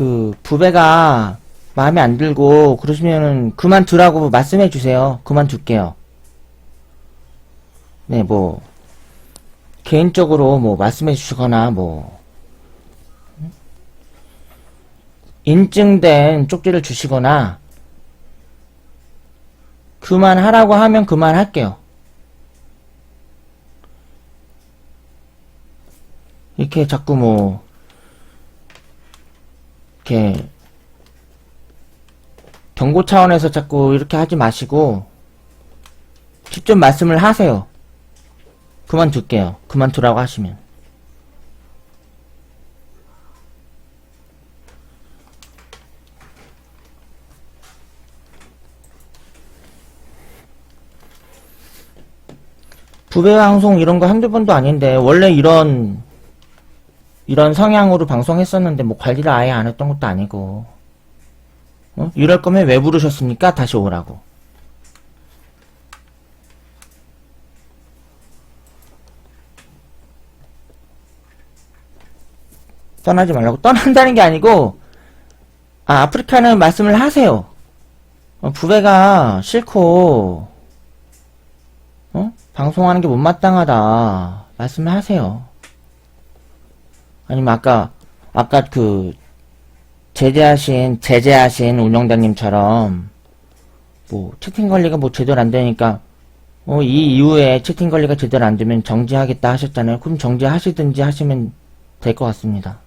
그 부배가 마음에 안 들고 그러시면은 그만두라고 말씀해 주세요. 그만둘게요. 네, 뭐 개인적으로 뭐 말씀해 주시거나 뭐 인증된 쪽지를 주시거나 그만하라고 하면 그만할게요. 이렇게 자꾸 뭐 이렇게 경고 차원에서 자꾸 이렇게 하지 마시고 직접 말씀을 하세요. 그만둘게요. 그만두라고 하시면. 부배 방송 이런 거 한두 번도 아닌데 원래 이런 이런 성향으로 방송했었는데 뭐 관리를 아예 안 했던 것도 아니고 어? 이럴 거면 왜 부르셨습니까? 다시 오라고 떠나지 말라고 떠난다는 게 아니고 아 아프리카는 말씀을 하세요 어, 부배가 싫고 어? 방송하는 게 못마땅하다 말씀을 하세요 아니면 아까 아까 그 제재하신 제재하신 운영자님처럼 뭐 채팅 관리가 뭐 제대로 안 되니까 어, 이 이후에 채팅 관리가 제대로 안 되면 정지하겠다 하셨잖아요. 그럼 정지하시든지 하시면 될 것 같습니다.